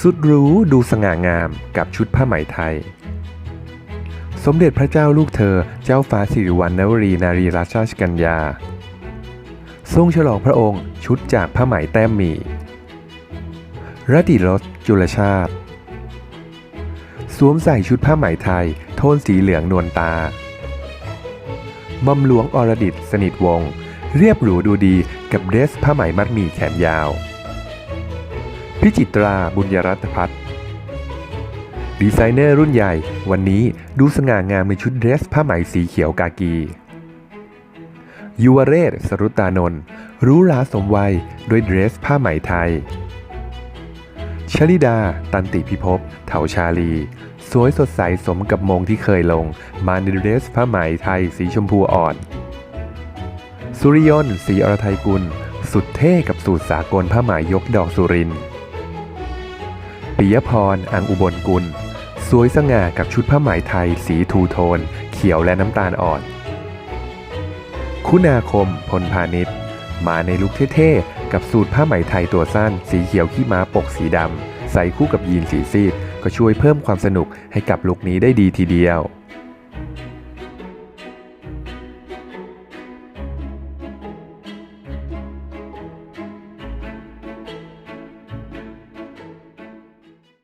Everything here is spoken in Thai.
สุดหรู้ดูสง่างามกับชุดผ้าไหมไทย สมเด็จพระเจ้าลูกเธอเจ้าฟ้าสิริวัณณวรีนารีราชกัญญา ทรงฉลองพระองค์ชุดจากผ้าไหมแต้มมีรติรสจุลชาติ สวมใส่ชุดผ้าไหมไทย โทนสีเหลืองนวลตาหมอมหลวงอรดิตสนิทวง เรียบหรูดูดีกับเดรสผ้าไหมมัดหมี่แขนยาว พิจิตรา บุญยรัตพัฒน์ดีไซเนอร์รุ่นใหญ่ วันนี้ดูสง่างามในชุดเดรสผ้าไหมสีเขียวกากียุวเรศสรุตานนท์รู้ราสมวัยด้วยเดรสผ้าไหมไทย ชลิดา ตันติพิภพเถาชาลี สวยสดใสสมกับมงที่เคยลง มาในเดรสผ้าไหมไทยสีชมพูอ่อน สุริยนต์ศรีอรไทยกุล สุดเท่กับสูตรสากลผ้าไหมยกดอกสุรินทร์ ปิยพร อังอุบลกุล สวยสง่ากับชุดผ้าไหมไทย สีทูโทน เขียวและน้ำตาลอ่อน คุณาคม พลพาณิชย์ มาในลุคเท่ๆ กับสูตรผ้าไหมไทยตัวสั้น สีเขียวขี้ม้าปกสีดำ ใส่คู่กับยีนสีซีด ก็ช่วยเพิ่มความสนุกให้กับลุคนี้ได้ดีทีเดียว